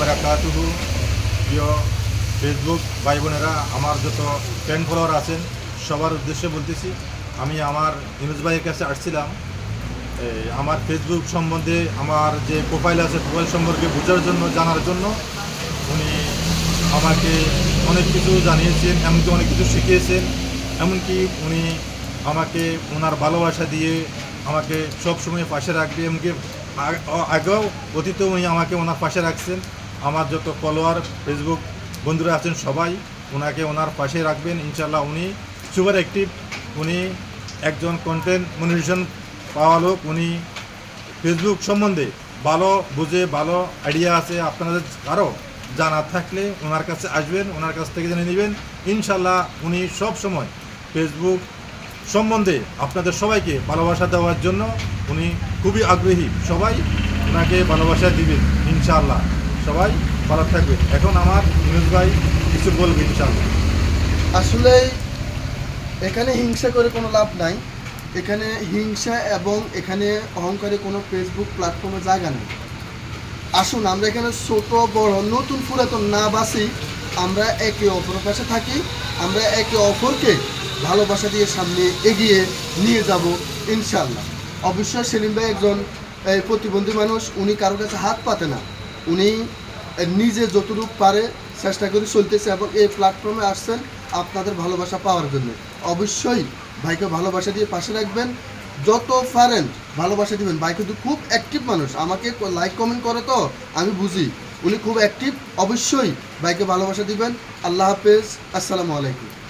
বারাকাতুহু প্রিয় ফেসবুক ভাই বোনেরা, আমার যত ফ্রেন্ড ফলোয়ার আছেন, সবার উদ্দেশ্যে বলতেছি, আমি আমার ইনুজ ভাইয়ের কাছে আসছিলাম। আমার ফেসবুক সম্বন্ধে আমার যে প্রোফাইল আছে প্রোফাইল সম্পর্কে বোঝার জন্য, জানার জন্য উনি আমাকে অনেক কিছু জানিয়েছেন, এমনকি অনেক কিছু শিখিয়েছেন। এমনকি উনি আমাকে ওনার ভালোবাসা দিয়ে আমাকে সব সময় পাশে রাখবে, এমনকি আগেও অতীতে উনি আমাকে ওনার পাশে রাখছেন। আমার যত ফলোয়ার ফেসবুক বন্ধুরা আছেন সবাই ওনাকে ওনার পাশে রাখবেন ইনশাল্লাহ উনি সুপার অ্যাক্টিভ উনি একজন কন্টেন্ট মনিটেশন পাওয়া লোক, উনি ফেসবুক সম্বন্ধে ভালো বুঝে, ভালো আইডিয়া আছে, আপনাদের কারও জানা থাকলে ওনার কাছে আসবেন ওনার কাছ থেকে জেনে নেবেন। ইনশাল্লাহ উনি সব সময় ফেসবুক সম্বন্ধে আপনাদের সবাইকে ভালোবাসা দেওয়ার জন্য উনি খুবই আগ্রহী। সবাই ওনাকে ভালোবাসা দিবেন, ইনশাআল্লাহ। সবাই ভালো থাকবে এখন আমার ইনুজ ভাই কিছু বলবে, ইনশাআল্লাহ। আসলে এখানে হিংসা করে কোনো লাভ নাই। এখানে হিংসা এবং এখানে অহংকারে কোনো ফেসবুক প্ল্যাটফর্মে জায়গা নেই। আসুন, আমরা এখানে ছোট, বড়, নতুন, পুরাতন না বাসি, আমরা একে অপরের পাশে থাকি। আমরা একে অপরকে ভালোবাসা দিয়ে সামনে এগিয়ে নিয়ে যাব ইনশাল্লাহ অবশ্যই সেলিম ভাই একজন প্রতিবন্ধী মানুষ, উনি কারোর কাছে হাত পাতে না। উনি নিজে যতটুকু পারে চেষ্টা করে চলতেছে এবং এই প্ল্যাটফর্মে আসছেন আপনাদের ভালোবাসা পাওয়ার জন্য। অবশ্যই ভাইকে ভালোবাসা দিয়ে পাশে রাখবেন। যত পারেন ভালোবাসা দিবেন, ভাই কিন্তু খুব অ্যাক্টিভ মানুষ। আমাকে লাইক কমেন্ট করে তো, আমি বুঝি। উনি খুব অ্যাক্টিভ অবশ্যই ভাইকে ভালোবাসা দিবেন। আল্লাহ হাফেজ। আসসালামু আলাইকুম।